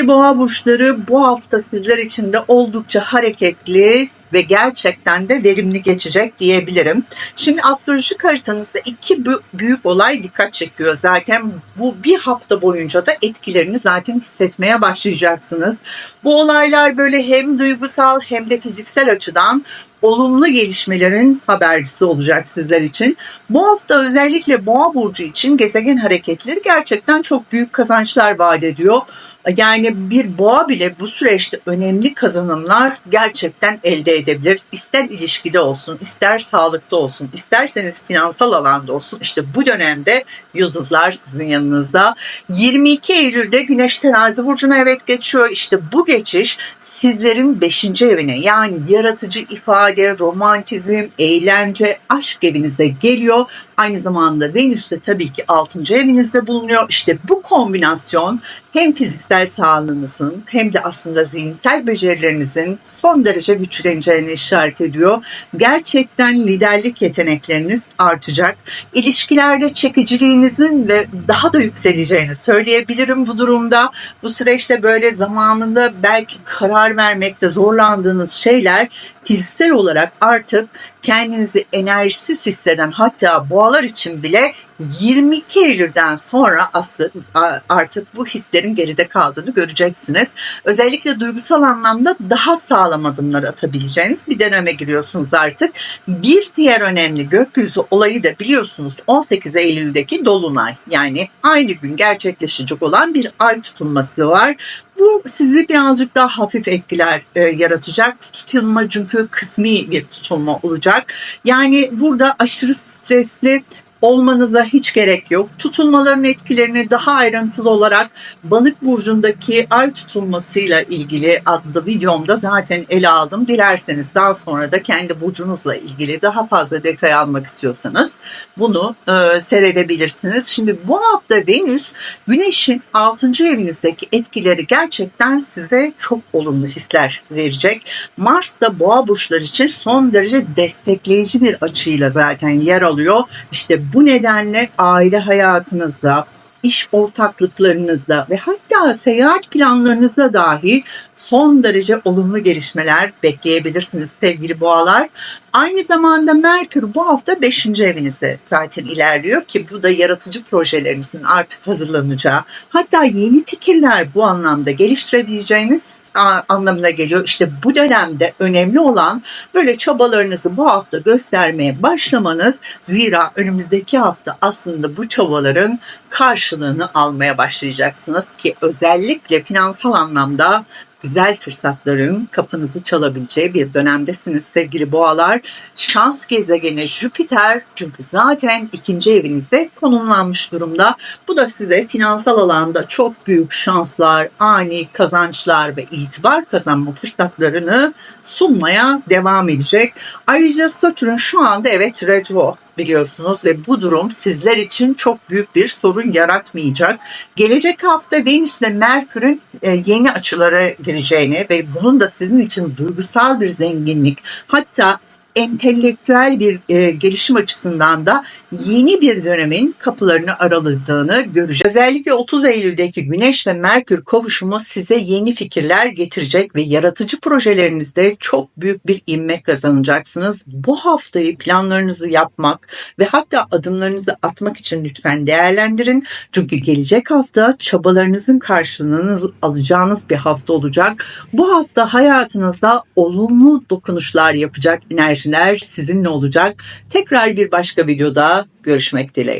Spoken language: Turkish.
Sevgili boğa burçları bu hafta sizler için de oldukça hareketli ve gerçekten de verimli geçecek diyebilirim. Şimdi astrolojik haritanızda iki bü- büyük olay dikkat çekiyor. Zaten bu bir hafta boyunca da etkilerini zaten hissetmeye başlayacaksınız. Bu olaylar böyle hem duygusal hem de fiziksel açıdan olumlu gelişmelerin habercisi olacak sizler için. Bu hafta özellikle Boğa burcu için gezegen hareketleri gerçekten çok büyük kazançlar vaat ediyor. Yani bir boğa bile bu süreçte önemli kazanımlar gerçekten elde edebilir. İster ilişkide olsun, ister sağlıkta olsun, isterseniz finansal alanda olsun. İşte bu dönemde yıldızlar sizin yanınızda. 22 Eylül'de Güneş Terazi burcuna evet geçiyor. İşte bu geçiş sizlerin 5. evine yani yaratıcı ifade, romantizm, eğlence, aşk evinize geliyor. Aynı zamanda Venüs de tabii ki 6. evinizde bulunuyor. İşte bu kombinasyon hem fiziksel sağlığınızın hem de aslında zihinsel becerilerinizin son derece güçleneceğini işaret ediyor. Gerçekten liderlik yetenekleriniz artacak. İlişkilerde çekiciliğinizin ve daha da yükseleceğini söyleyebilirim bu durumda. Bu süreçte böyle zamanında belki karar vermekte zorlandığınız şeyler fiziksel olarak artık kendinizi enerjisiz hisseden hatta boğalar için bile 22 Eylül'den sonra aslında artık bu hislerin geride kaldığını göreceksiniz. Özellikle duygusal anlamda daha sağlam adımlar atabileceğiniz bir döneme giriyorsunuz artık. Bir diğer önemli gökyüzü olayı da biliyorsunuz 18 Eylül'deki Dolunay. Yani aynı gün gerçekleşecek olan bir ay tutulması var. Bu sizi birazcık daha hafif etkiler e, yaratacak. Tutulma çünkü kısmi bir tutulma olacak. Yani burada aşırı stresli olmanıza hiç gerek yok. Tutulmaların etkilerini daha ayrıntılı olarak balık burcundaki ay tutulmasıyla ilgili adlı videomda zaten ele aldım. Dilerseniz daha sonra da kendi burcunuzla ilgili daha fazla detay almak istiyorsanız bunu e, seyredebilirsiniz. Şimdi bu hafta Venüs Güneş'in 6. evinizdeki etkileri gerçekten size çok olumlu hisler verecek. Mars da boğa burçları için son derece destekleyici bir açıyla zaten yer alıyor. İşte bu nedenle aile hayatınızda, iş ortaklıklarınızda ve hatta seyahat planlarınızda dahi son derece olumlu gelişmeler bekleyebilirsiniz sevgili boğalar. Aynı zamanda Merkür bu hafta 5. evinize zaten ilerliyor ki bu da yaratıcı projelerinizin artık hazırlanacağı hatta yeni fikirler bu anlamda geliştirebileceğiniz anlamına geliyor. İşte bu dönemde önemli olan böyle çabalarınızı bu hafta göstermeye başlamanız zira önümüzdeki hafta aslında bu çabaların karşılığını almaya başlayacaksınız ki özellikle finansal anlamda güzel fırsatların kapınızı çalabileceği bir dönemdesiniz sevgili boğalar. Şans gezegeni Jüpiter çünkü zaten ikinci evinizde konumlanmış durumda. Bu da size finansal alanda çok büyük şanslar, ani kazançlar ve itibar kazanma fırsatlarını sunmaya devam edecek. Ayrıca Satürn şu anda evet retro biliyorsunuz ve bu durum sizler için çok büyük bir sorun yaratmayacak. Gelecek hafta Venüs ve Merkür'ün e, yeni açılara gireceğini ve bunun da sizin için duygusal bir zenginlik hatta entelektüel bir e, gelişim açısından da yeni bir dönemin kapılarını araladığını göreceğiz. Özellikle 30 Eylül'deki Güneş ve Merkür kavuşumu size yeni fikirler getirecek ve yaratıcı projelerinizde çok büyük bir inme kazanacaksınız. Bu haftayı planlarınızı yapmak ve hatta adımlarınızı atmak için lütfen değerlendirin. Çünkü gelecek hafta çabalarınızın karşılığını alacağınız bir hafta olacak. Bu hafta hayatınızda olumlu dokunuşlar yapacak enerjiler sizinle olacak. Tekrar bir başka videoda görüşmek dileğiyle.